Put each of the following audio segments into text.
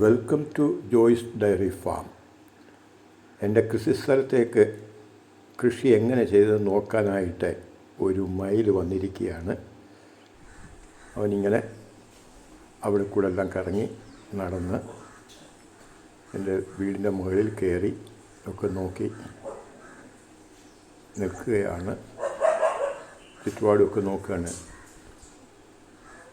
Welcome to Joy's dairy farm. എന്റെ കൃഷിസ്ഥലത്തേക്ക് കൃഷി എങ്ങനെ ചെയ്തെന്ന് നോക്കാനായിട്ട് ഒരു മയിൽ വന്നിരിക്കുകയാണ്. അവനിങ്ങനെ അവിടെ കൂടെ എല്ലാം കറങ്ങി നടന്ന് എന്റെ വീടിന്റെ മുകളിൽ കയറി ഒക്കെ നോക്കി നിൽക്കുകയാണ്. ചുറ്റുപാടുമൊക്കെ നോക്കുകയാണ്.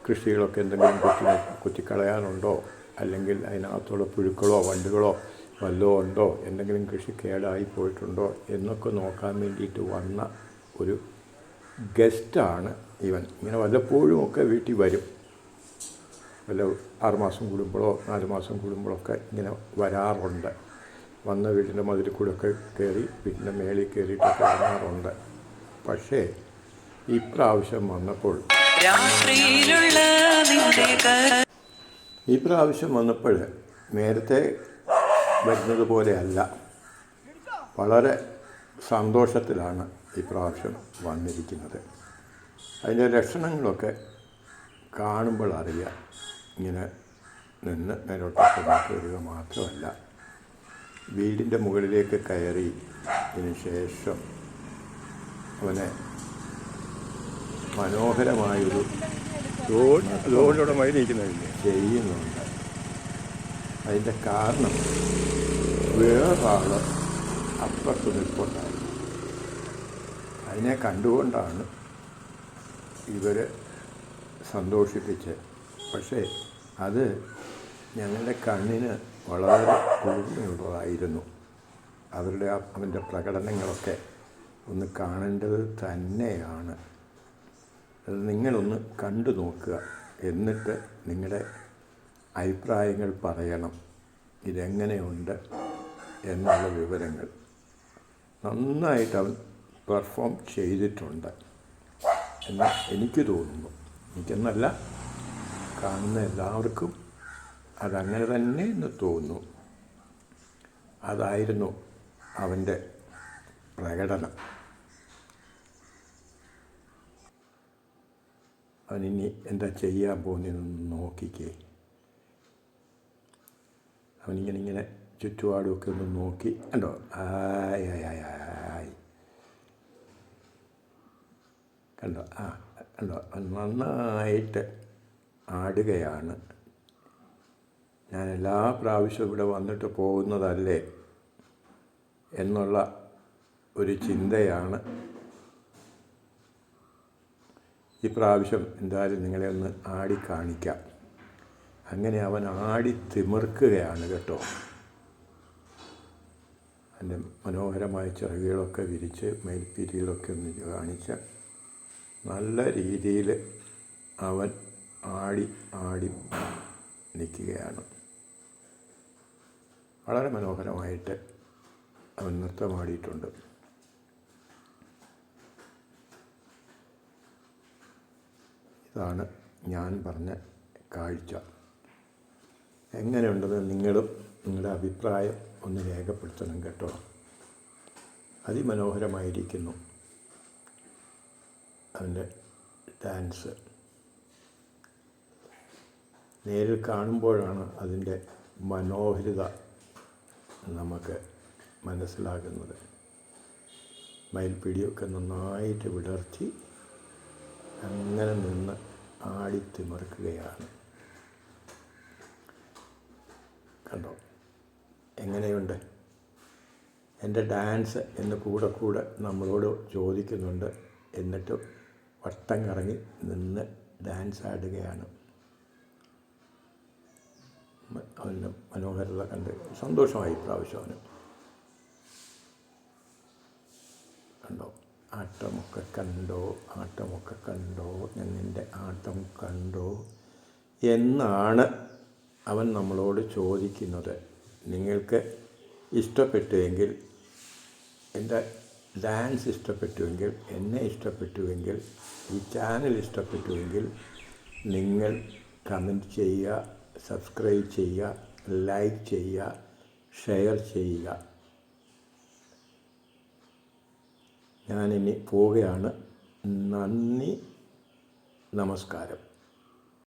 കൃഷികളൊക്കെ എന്തെങ്കിലും കൊച്ചി കുത്തിക്കളയാനുണ്ടോ? അല്ലെങ്കിൽ അതിനകത്തുള്ള പുഴുക്കളോ വണ്ടുകളോ വല്ലതോ ഉണ്ടോ? എന്തെങ്കിലും കൃഷി കേടായി പോയിട്ടുണ്ടോ? എന്നൊക്കെ നോക്കാൻ വേണ്ടിയിട്ട് വന്ന ഒരു ഗസ്റ്റാണ് ഇവൻ. ഇങ്ങനെ വല്ലപ്പോഴും ഒക്കെ വീട്ടിൽ വരും. വല്ല ആറുമാസം കൂടുമ്പോഴോ നാല് മാസം കൂടുമ്പോഴൊക്കെ ഇങ്ങനെ വരാറുണ്ട്. വന്ന വീടിന്റെ മതിൽ കൂടെ ഒക്കെ കയറി വീട്ടിന്റെ മേളിൽ കയറിയിട്ടൊക്കെ വരാറുണ്ട്. പക്ഷേ ഇപ്രാവശ്യം വന്നപ്പോൾ രാത്രിയിലുള്ള ഈ പ്രാവശ്യം വന്നപ്പോൾ നേരത്തെ വരുന്നത് പോലെയല്ല. വളരെ സന്തോഷത്തിലാണ് ഈ പ്രാവശ്യം വന്നിരിക്കുന്നത്. അതിന്റെ ലക്ഷണങ്ങളൊക്കെ കാണുമ്പോൾ അറിയാം. ഇങ്ങനെ നിന്ന് മേലോട്ടൊക്കെ വരിക മാത്രമല്ല. വീടിന്റെ മുകളിലേക്ക് കയറി ഇതിന് ശേഷം അവനെ മനോഹരമായൊരു അതുകൊണ്ടിവിടെ മൈൽ നിൽക്കുന്നില്ലേ ചെയ്യുന്നുണ്ട്. അതിന്റെ കാരണം വേറൊരാൾ അപ്പുറത്ത് നിൽപ്പുണ്ടായിരുന്നു. അതിനെ കണ്ടുകൊണ്ടാണ് ഇവരെ സന്തോഷിപ്പിച്ച് പക്ഷേ അത് ഞങ്ങളുടെ കണ്ണിന് വളരെ കുളിർമയുള്ളതായിരുന്നു. അവരുടെ അവന്റെ പ്രകടനങ്ങളൊക്കെ ഒന്ന് കാണേണ്ടത് തന്നെയാണ്. അത് നിങ്ങളൊന്ന് കണ്ടു നോക്കുക. എന്നിട്ട് നിങ്ങളുടെ അഭിപ്രായങ്ങൾ പറയണം. ഇതെങ്ങനെയുണ്ട് എന്നുള്ള വിവരങ്ങൾ. നന്നായിട്ട് അവൻ പെർഫോം ചെയ്തിട്ടുണ്ട് എന്ന് എനിക്ക് തോന്നുന്നു. എനിക്കെന്നല്ല കാണുന്ന എല്ലാവർക്കും അതങ്ങനെ തന്നെ എന്ന് തോന്നുന്നു. അതായിരുന്നു അവന്റെ പ്രകടനം. അവനിനി എന്താ ചെയ്യാൻ പോകുന്നതെന്ന് നോക്കിക്കേ. അവനിങ്ങനെ ഇങ്ങനെ ചുറ്റുപാടുമൊക്കെ ഒന്ന് നോക്കി. കണ്ടോ? ആയ് കണ്ടോ? ആ കണ്ടോ? നന്നായിട്ട് ആടുകയാണ്. ഞാൻ എല്ലാ പ്രാവശ്യവും ഇവിടെ വന്നിട്ട് പോകുന്നതല്ലേ എന്നുള്ള ഒരു ചിന്തയാണ് ഈ പ്രാവശ്യം എന്തായാലും നിങ്ങളെ ഒന്ന് ആടി കാണിക്കാം. അങ്ങനെ അവൻ ആടി തിമിർക്കുകയാണ് കേട്ടോ. അതിന്റെ മനോഹരമായ ചിറകുകളൊക്കെ വിരിച്ച് മേൽപ്പിരികളൊക്കെ ഒന്ന് കാണിച്ച നല്ല രീതിയിൽ അവൻ ആടി ആടി നിൽക്കുകയാണ്. വളരെ മനോഹരമായിട്ട് അവൻ നൃത്തമാടിയിട്ടുണ്ട് ഇതാണ് ഞാൻ പറഞ്ഞ കാഴ്ച. എങ്ങനെയുണ്ടെന്ന് നിങ്ങളും നിങ്ങളുടെ അഭിപ്രായം ഒന്ന് രേഖപ്പെടുത്തണം കേട്ടോ. അതിമനോഹരമായിരിക്കുന്നു അവന്റെ ഡാൻസ്. നേരിൽ കാണുമ്പോഴാണ് അതിന്റെ മനോഹരിത നമുക്ക് മനസ്സിലാകുന്നത്. മയിൽപ്പിടിയൊക്കെ നന്നായിട്ട് വിടർത്തി അങ്ങനെ നിന്ന് ആടിത്തിമിർക്കുകയാണ് കണ്ടോ? എങ്ങനെയുണ്ട്? എന്റെ ഡാൻസ് എന്ന് കൂടെ കൂടെ നമ്മളോട് ചോദിക്കുന്നുണ്ട്. എന്നിട്ട് വട്ടം കറങ്ങി നിന്ന് ഡാൻസ് ആടുകയാണ്. അവന്റെ മനോഹരത കണ്ട് സന്തോഷമായി പ്രാവശ്യം അവന്. കണ്ടോ? ആട്ടമൊക്കെ കണ്ടോ ആട്ടമൊക്കെ കണ്ടോ ഞാൻ നിന്റെ ആട്ടം കണ്ടോ എന്നാണ് അവൻ നമ്മളോട് ചോദിക്കുന്നത്. നിങ്ങൾക്ക് ഇഷ്ടപ്പെട്ടുവെങ്കിൽ എന്റെ ഡാൻസ് ഇഷ്ടപ്പെട്ടുവെങ്കിൽ എന്നെ ഇഷ്ടപ്പെട്ടുവെങ്കിൽ ഈ ചാനൽ ഇഷ്ടപ്പെട്ടുവെങ്കിൽ നിങ്ങൾ കമന്റ് ചെയ്യുക സബ്സ്ക്രൈബ് ചെയ്യുക ലൈക്ക് ചെയ്യുക ഷെയർ ചെയ്യുക. ഞാനിനി പോവുകയാണ്. നന്ദി നമസ്കാരം.